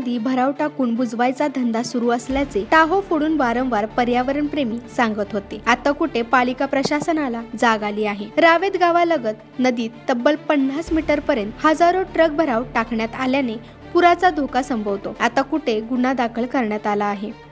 नदी भराव टाकून बुजवायचा धंदा सुरू असल्याचे टाहो फोडून वारंवार पर्यावरण प्रेमी सांगत होते. आता कुठे पालिका प्रशासनाला जाग आली आहे. रावेत गावालगत नदीत तब्बल पन्नास मीटर पर्यंत हजारो ट्रक भराव टाकण्यात आल्याने पुराचा धोका संभवतो. आता कुठे गुन्हा दाखल करण्यात आला आहे?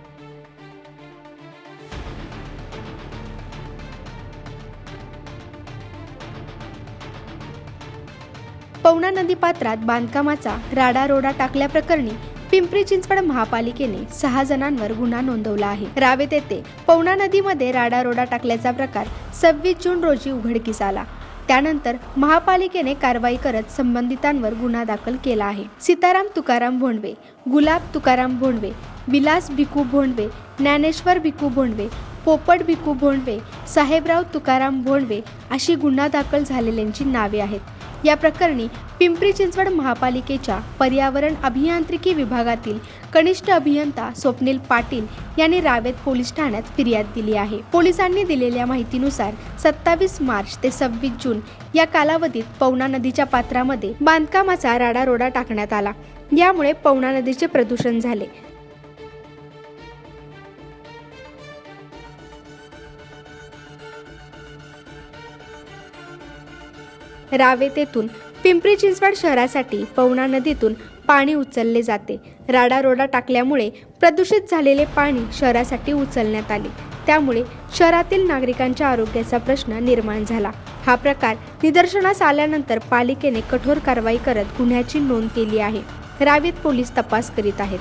पवना नदी पात्रात बांधकामाचा राडारोडा टाकल्याप्रकरणी पिंपरी चिंचवड महापालिकेने सहा जणांवर गुन्हा नोंदवला आहे. रावेत येथे पवना नदीमध्ये राडारोडा टाकल्याचा प्रकार सव्वीस जून रोजी उघडकीस आला. त्यानंतर महापालिकेने कारवाई करत संबंधितांवर गुन्हा दाखल केला आहे. सीताराम तुकाराम भोंडवे गुलाब तुकाराम भोंडवे विलास भिकू भोंडवे ज्ञानेश्वर भिकू भोंडवे पोपट भिकू भोंडवे साहेबराव तुकाराम भोंडवे अशी गुन्हा दाखल झालेल्यांची नावे आहेत. या प्रकरणी पिंपरी चिंचवड महापालिकेच्या पर्यावरण अभियांत्रिकी विभागातील कनिष्ठ अभियंता स्वप्नील पाटील यांनी रावेत पोलीस ठाण्यात फिर्याद दिली आहे. पोलिसांनी दिलेल्या माहितीनुसार सत्तावीस मार्च ते सव्वीस जून या कालावधीत पवना नदीच्या पात्रामध्ये बांधकामाचा राडारोडा टाकण्यात आला. यामुळे पवना नदीचे प्रदूषण झाले. रावेतेतून पिंपरी चिंचवड शहरासाठी पवना नदीतून पाणी उचलले जाते. राडारोडा टाकल्यामुळे प्रदूषित झालेले पाणी शहरासाठी उचलण्यात आले. त्यामुळे शहरातील नागरिकांच्या आरोग्याचा प्रश्न निर्माण झाला. हा प्रकार निदर्शनास आल्यानंतर पालिकेने कठोर कारवाई करत गुन्ह्याची नोंद केली आहे. रावेत पोलीस तपास करीत आहेत.